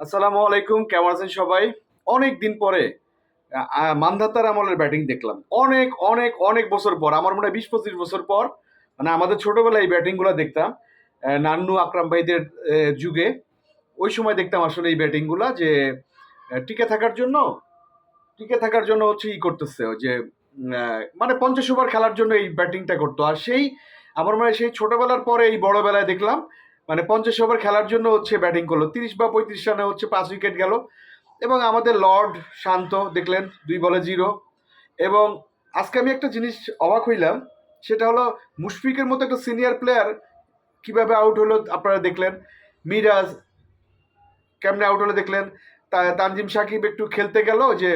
আসসালামু আলাইকুম, কেমন আছেন সবাই? অনেক দিন পরে মান্ধাতার আমলের ব্যাটিং দেখলাম। অনেক অনেক অনেক বছর পর, আমার মনে হয় বিশ, পঁচিশ বছর পর মানে আমাদের ছোটবেলায় এই ব্যাটিংগুলো দেখতাম নান্নু আকরাম ভাইদের যুগে। ওই সময় দেখতাম আসলে এই ব্যাটিংগুলো যে টিকে থাকার জন্য, টিকে থাকার জন্য হচ্ছে ই করতেছে যে মানে পঞ্চাশ ওভার খেলার জন্য এই ব্যাটিংটা করতো। আর সেই, আমার মনে হয় সেই ছোটবেলার পরে এই বড়বেলায় দেখলাম মানে পঞ্চাশ ওভার খেলার জন্য হচ্ছে ব্যাটিং করল। তিরিশ বা পঁয়ত্রিশ রানে হচ্ছে পাঁচ উইকেট গেল। এবং আমাদের লর্ড শান্ত, দেখলেন, দুই বলে জিরো। এবং আজকে আমি একটা জিনিস অবাক হইলাম, সেটা হলো মুশফিকের মতো একটা সিনিয়র প্লেয়ার কীভাবে আউট হলো আপনারা দেখলেন? মিরাজ কেমনে আউট হলো দেখলেন? তানজিম সাকিব একটু খেলতে গেল, যে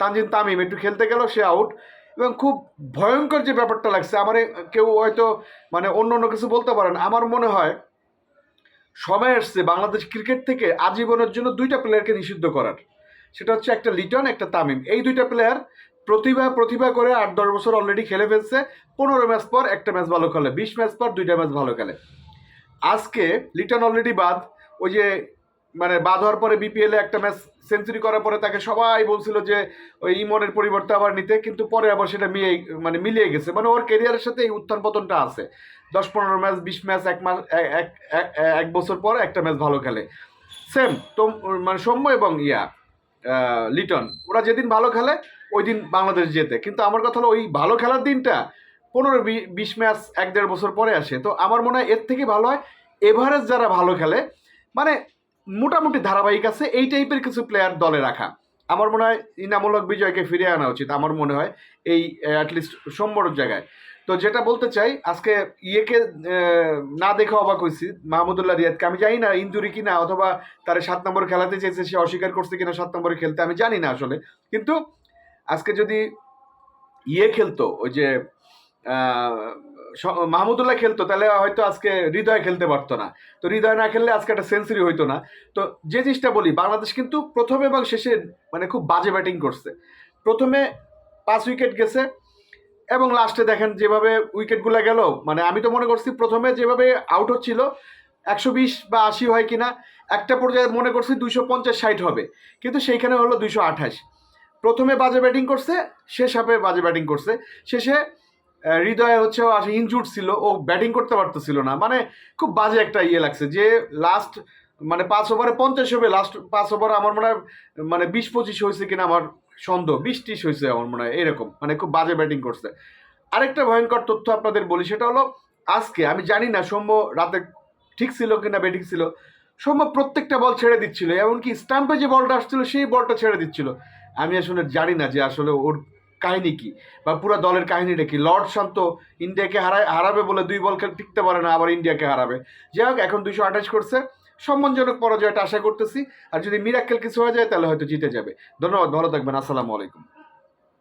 তানজিম তামিম একটু খেলতে গেল, সে আউট এবং খুব ভয়ঙ্কর যে ব্যাপারটা লাগছে, আমার কেউ হয়তো মানে অন্য অন্য কিছু বলতে পারেন আমার মনে হয় সময় আসছে বাংলাদেশ ক্রিকেট থেকে আজীবনের জন্য দুইটা প্লেয়ারকে নিষিদ্ধ করার। সেটা হচ্ছে একটা লিটন, একটা তামিম। এই দুইটা প্লেয়ার প্রতিভা প্রতিভা করে আট, দশ বছর অলরেডি খেলে ফেলছে। পনেরো ম্যাচ পর একটা ম্যাচ ভালো খেলে, বিশ ম্যাচ পর দুইটা ম্যাচ ভালো খেলে। আজকে লিটন অলরেডি বাদ, ওই যে মানে বাদ হওয়ার পরে বিপিএলে একটা ম্যাচ সেঞ্চুরি করার পরে তাকে সবাই বলছিল যে, ওই ইমনের পরিবর্তে আবার নিতে। কিন্তু পরে আবার সেটা মিলিয়ে মানে মিলিয়ে গেছে। মানে ওর কেরিয়ারের সাথে এই উত্থান পতনটা আছে। দশ, পনেরো ম্যাচ বিশ ম্যাচ এক মাস এক- বছর পর একটা ম্যাচ ভালো খেলে। সেম তো মানে সৌম্য এবং ইয়া লিটন, ওরা যেদিন ভালো খেলে ওই দিন বাংলাদেশ জেতে। কিন্তু আমার কথা হলো, ওই ভালো খেলার দিনটা পনেরো বিশ ম্যাচ এক দেড় বছর পরে আসে। তো আমার মনে হয় এর থেকে ভালো হয় এভারেজ যারা ভালো খেলে মানে মোটামুটি ধারাবাহিক আছে, এই টাইপের কিছু প্লেয়ার দলে রাখা। আমার মনে হয় ইনামূলক বিজয়কে ফিরিয়ে আনা উচিত, আমার মনে হয় এই অ্যাটলিস্ট সোমবর জায়গায়। তো যেটা বলতে চাই, আজকে ইয়েকে না দেখে অবাক হয়েছি, মাহমুদুল্লাহ রিয়াদকে। আমি জানি না ইঞ্জুরি কিনা, অথবা তার সাত নম্বর খেলাতে চেয়েছে, সে অস্বীকার করছে কিনা সাত নম্বরে খেলতে, আমি জানি না আসলে। কিন্তু আজকে যদি ইয়ে খেলতো, ওই যে মাহমুদুল্লাহ খেলতো, তাহলে হয়তো আজকে হৃদয় খেলতে পারতো না। তো হৃদয় না খেললে আজকে একটা সেঞ্চুরি হইতো না। তো যে জিনিসটা বলি, বাংলাদেশ কিন্তু প্রথমে এবং শেষে মানে খুব বাজে ব্যাটিং করছে। প্রথমে পাঁচ উইকেট গেছে এবং লাস্টে দেখেন যেভাবে উইকেটগুলো গেল মানে আমি তো মনে করছি প্রথমে যেভাবে আউট হচ্ছিল, একশো বিশ বা আশি হয় কিনা, একটা পর্যায়ে মনে করছি দুইশো পঞ্চাশ ষাট হবে। কিন্তু সেইখানে হলো দুইশো আঠাশ। প্রথমে বাজে ব্যাটিং করছে, শেষ হাফে বাজে ব্যাটিং করছে। শেষে হৃদয়ে হচ্ছে ও আসে ইনজুর্ড ছিল, ও ব্যাটিং করতে পারতেছিল না। মানে খুব বাজে একটা ইয়ে লাগছে যে লাস্ট মানে পাঁচ ওভারে পঞ্চাশ হবে লাস্ট পাঁচ ওভার আমার মনে হয় মানে বিশ পঁচিশ হয়েছে কিনা আমার সন্দেহ, বিশ ত্রিশ হয়েছে আমার মনে হয়, এরকম মানে খুব বাজে ব্যাটিং করছে। আরেকটা ভয়ঙ্কর তথ্য আপনাদের বলি, সেটা হলো আজকে, আমি জানি না সৌম্য রাতে ঠিক ছিল কিনা ব্যাটিং ছিল, সৌম্য প্রত্যেকটা বল ছেড়ে দিচ্ছিল, এমনকি স্টাম্পে যে বলটা আসছিল, সেই বলটা ছেড়ে দিচ্ছিল। আমি আসলে জানি না যে আসলে ওর কাহিনী কি? বা পুরো দলের কাহিনীটা কি? লর্ড শান্ত ইন্ডিয়াকে হারায়, হারাবে বলে দুই বল খেলে টিকতে পারে না, আবার ইন্ডিয়াকে হারাবে। যাই হোক, এখন দুইশো আঠাশ করছে। সম্মানজনক পরাজয়টা আশা করতেছি। আর যদি মিরাক্কেল কিছু হয়ে যায়, তাহলে হয়তো জিতে যাবে। ধন্যবাদ, ভালো থাকবেন। আসসালামু আলাইকুম।